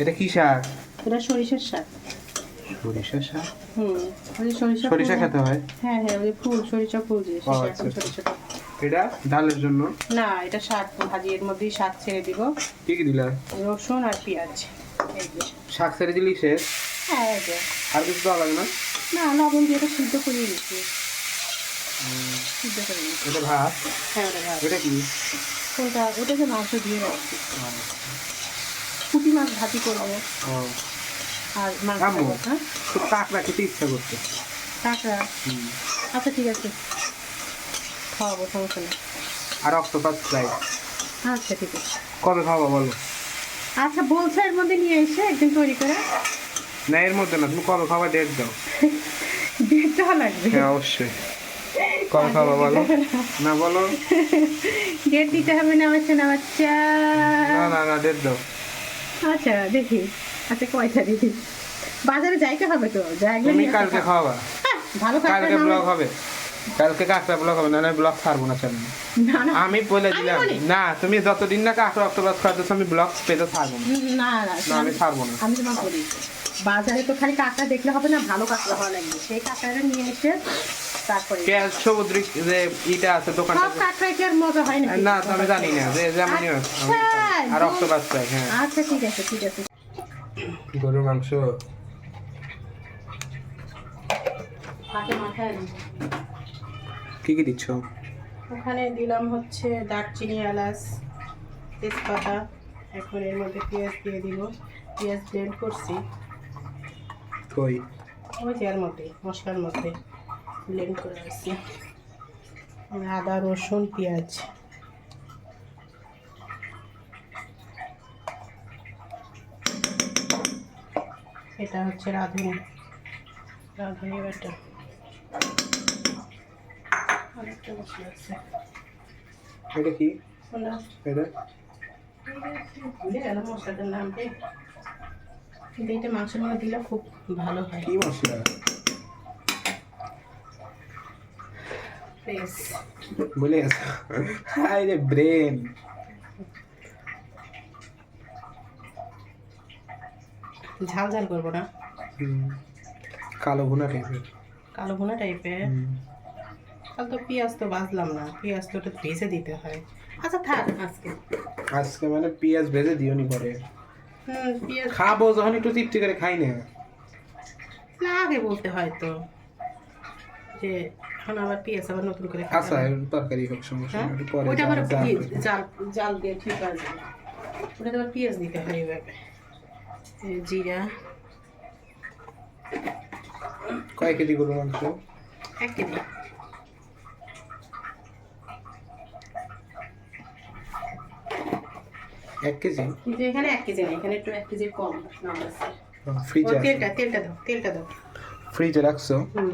এটা কি শাক? এটা সরিষার শাক। সরিষা শাক? হুম ওই সরিষা সরিষা খেতে হয়? হ্যাঁ হ্যাঁ ওই ফুল সরিষা ফুল যে আচ্ছা, আচ্ছা। সরিষাটা এটা ডালের জন্য? না এটা শাক ভাজি এর মধ্যেই শাক ছেড়ে দিব। কি কি দিলা? রসুন আর পেঁয়াজ। শাক ছেড়ে দিলি শেষ? হ্যাঁ আর কিছু দেওয়া লাগে না? না লবণ দিয়ে এটা সিদ্ধ করে নিচ্ছি সিদ্ধ করে নিচ্ছি। এটা ভাত? হ্যাঁ ওটা ভাত। এটা কি? ওটা ওটাকে মাংস দিয়ে রাখছি। পুঁটি মাছ ভাজি করব। আর। খাব, হ্যাঁ? কাঁকড়া খেতে ইচ্ছা করছে। কাঁকড়া আচ্ছা ঠিক আছে। খাওয়াবো সমস্যা নেই। আর অক্টোপাস ফ্রাই আচ্ছা ঠিক আছে। কবে খাওয়া বলো? আচ্ছা বলছো এর মধ্যে নিয়ে এসে একদিন তৈরি করে? না এর মধ্যে না তুমি কবে খাওয়া ডেট দাও। দেখতে লাগবে। হ্যাঁ অবশ্যই। কবে খাওয়া বলো? না বলো। ডেট দিতে হবে না আমার সোনা বাচ্চা। না না না ডেট দাও। আচ্ছা দেখি। আচ্ছা কয়টা দেখি বাজারে যাইতে হবে তো যাইলে তুমি কালকে খাওয়াবা। হ্যাঁ, ভালো কালকে ব্লগ হবে। কালকে কাঁকড়া ব্লগ হবে না ব্লগ ছাড়বো না না আমি বলে দিলাম না তুমি যতদিন না কাঁকড়া অক্টোপাস খাওয়াতেছো আমি ব্লগ পেতে ছাড়বো না। না না না আমি ছাড়বো না। আমি তোমার বলি। বাজারে তো খালি কাঁকড়া দেখলে হবে না ভালো কাঁকড়া হওয়া লাগবে। সেই কাঁকড়াটা নিয়ে এসে তারপরে পেঁয়াজ সমুদ্রিক যে ইটা আছে দোকানটা সব কাঁকড়াই আর মজা হয় না না আমি জানি না যে যেমনই হোক, আর অক্টোপাস হ্যাঁ। আচ্ছা ঠিক আছে ঠিক আছে। গরুর মাংস। কি কি দিচ্ছ? ওখানে দিলাম হচ্ছে দারচিনি এলাচ তেজপাতা। এখন এর মধ্যে পেঁয়াজ দিয়ে দিব। পেঁয়াজ ব্লেন্ড করছি। কই? ওই যে এর মধ্যে মশলার মধ্যে। ব্লেন্ড করে রাখছি আদা রসুন পেঁয়াজ। এটা হচ্ছে রাঁধুনি। রাঁধুনি বাটা অনেকটা মশলা আছে এটা কি? এটা? ভুলে মশলাটার নামটা কিন্তু এটা মাংসের মধ্যে দিলে খুব ভালো হয়। কি মশলা? বেশ বলে গেছে হাই রে ব্রেন ঝাল ঝাল করব না? কালো ভুনা টাইপের কালো ভুনা টাইপের কাল তো পেঁয়াজ তো বাজলাম না। পেঁয়াজ তো ওটা ভেজে দিতে হয়। আচ্ছা থাক আজকে। আজকে মানে পেঁয়াজ ভেজে দিও নি পরে। খাব যখন একটু তৃপ্তি করে খাই না আগে বলতে হয় তো যে এখন আবার পেঁয়াজ আবার নতুন করে আচ্ছা তরকারি হোক সমস্যা হ্যাঁ? পরে ওইটা আবার। জাল জাল দিয়ে ঠিক আছে ওটা আবার পেঁয়াজ দিতে হয় এভাবে। জিরা। কয় কেজি গরুর মাংস? এক কেজি। এক কেজি? কিন্তু এখানে এক কেজি না এখানে একটু এক কেজির কম নাম আছে। ফ্রিজে তেলটা তেলটা দাও তেলটা দাও। ফ্রিজে রাখছো? হুম।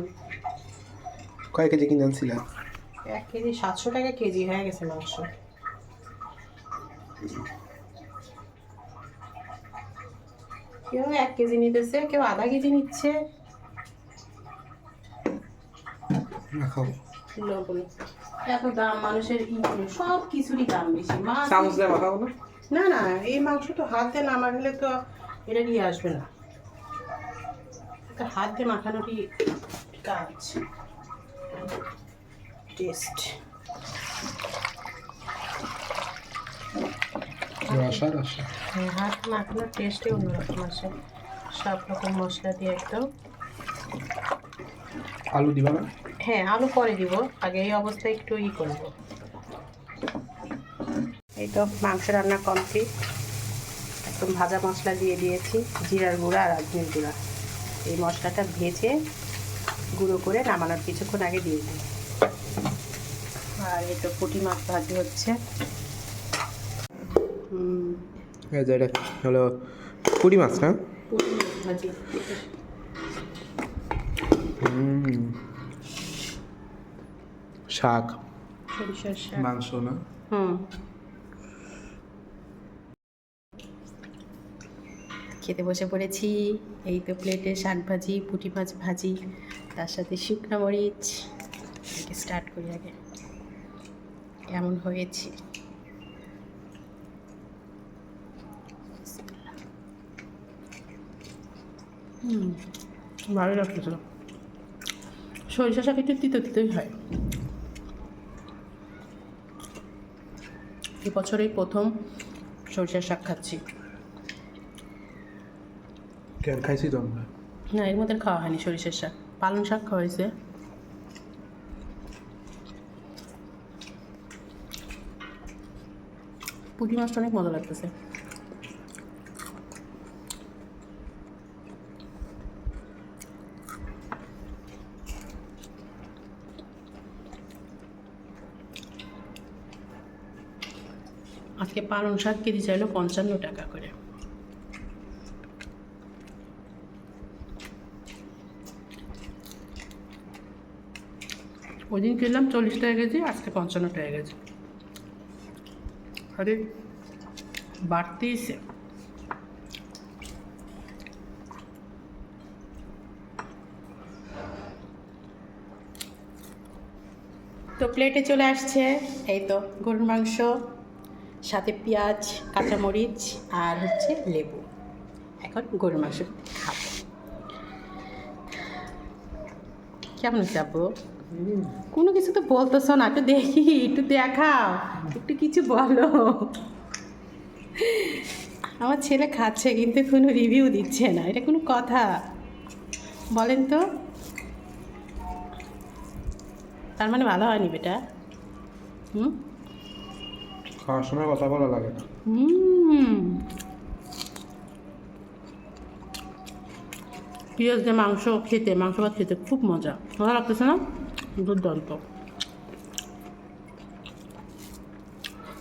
কয় কেজি কিনে আনছিলা? এক কেজি সাতশো টাকা কেজি হয়ে গেছে মাংস। কেউ এক কেজি নিতেছে কেউ আধা কেজি নিচ্ছে। এত দাম মানুষের ই সব কিছুরই দাম বেশি। মাছ না? না না এই মাংস তো হাতে না মাখলে তো এটা নিয়ে আসবে না। এটা হাত দিয়ে মাখানোরই কাজ। টেস্ট। রসা হাত মাখানোর টেস্টই অন্যরকম আসে। সব রকম মশলা দিয়ে একদম। আলু দিবা না? হ্যাঁ আলু পরে দিব। আগে এই অবস্থায় একটু ই করব। এই তো মাংস রান্না কমপ্লিট। একদম ভাজা মশলা দিয়ে দিয়েছি জিরার গুঁড়া আর আজমির গুঁড়া। এই মশলাটা ভেজে গুঁড়ো করে নামানোর কিছুক্ষণ আগে দিয়ে দিই। আর এই তো পুঁটি মাছ ভাজি হচ্ছে। হুম, এই যে এটা হলো পুরি মাছ না? পুঁটি মাছ ভাজি। শাক। মাংস না? হুম। খেতে বসে পড়েছি। এই তো প্লেটে শাক ভাজি পুঁটি মাছ ভাজি। তার সাথে শুকনো মরিচ। এটাকে স্টার্ট করি আগে। কেমন হয়েছে? হুম ভালোই লাগতেছিল সরিষা শাক একটু তিতো তিতোই হয়। এবছরেই প্রথম সরিষার শাক খাচ্ছি। কেন খাইছি তো আমরা? না এর মধ্যে খাওয়া হয়নি সরিষার শাক। পালং শাক খাওয়া হয়েছে। পুঁটি মাছটা অনেক মজা লাগতেছে। আজকে পালং শাক কেজি চাইলো পঞ্চান্ন টাকা করে। ওই দিন কিনলাম চল্লিশ টাকা কেজি আজকে পঞ্চান্ন টাকা কেজি আরে বাড়তেইছে তো প্লেটে চলে আসছে, এই তো গরুর মাংস, সাথে পেঁয়াজ, কাঁচামরিচ আর হচ্ছে লেবু। এখন গরুর মাংস খাব। কেমন যাব? কোনো কিছু তো বলতেছ না একটু দেখি একটু দেখাও একটু কিছু বলো। আমার ছেলে খাচ্ছে কিন্তু কোনো রিভিউ দিচ্ছে না এটা কোনো কথা। বলেন তো। তার মানে ভালো হয়নি বেটা? হুম? খাওয়ার সময় কথা বলা লাগে না। হুম। পেঁয়াজ দিয়ে মাংস খেতে মাংস ভাত খেতে খুব মজা। ভালো লাগতেছে না? দুর্দান্ত।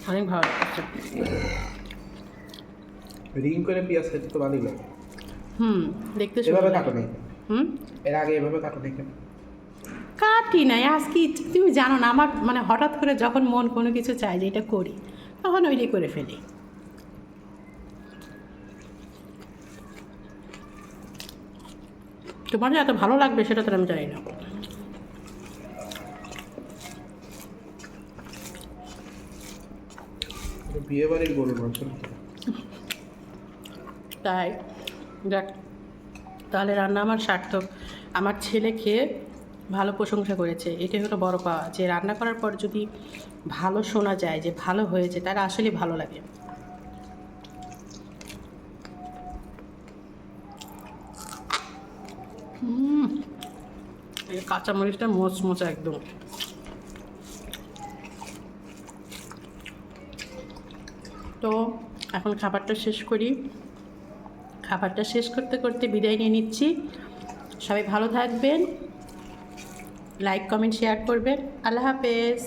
অনেক ভালো লাগছে রিং করে পেঁয়াজ খেতে তো ভালোই লাগে। হুম দেখতে এভাবে সুন্দর কাটো। নেই। হুম? এর আগে এভাবে কাটো নেই কাটি নাই আজকে তুমি জানো না? আমার মানে হঠাৎ করে যখন মন কোনো কিছু চায় যে এটা করি তখন ওইটাই করে ফেলি। তোমার যে এত ভালো লাগবে সেটা তো আমি জানি না। বিয়ে বাড়ির গরুর মাংস তাই? দেখ তাহলে রান্না আমার সার্থক। আমার ছেলে খেয়ে ভালো প্রশংসা করেছে। এটাই হলো বড় পাওয়া। যে রান্না করার পর যদি ভালো শোনা যায় যে ভালো হয়েছে তার আসলে ভালো লাগে হুম এই কাঁচামরিচটা মোচ মোচা একদম। তো এখন খাবারটা শেষ করি। খাবারটা শেষ করতে করতে বিদায় নিয়ে নিচ্ছি। সবাই ভালো থাকবেন। লাইক, কমেন্ট, শেয়ার করবেন। আল্লাহ হাফেজ।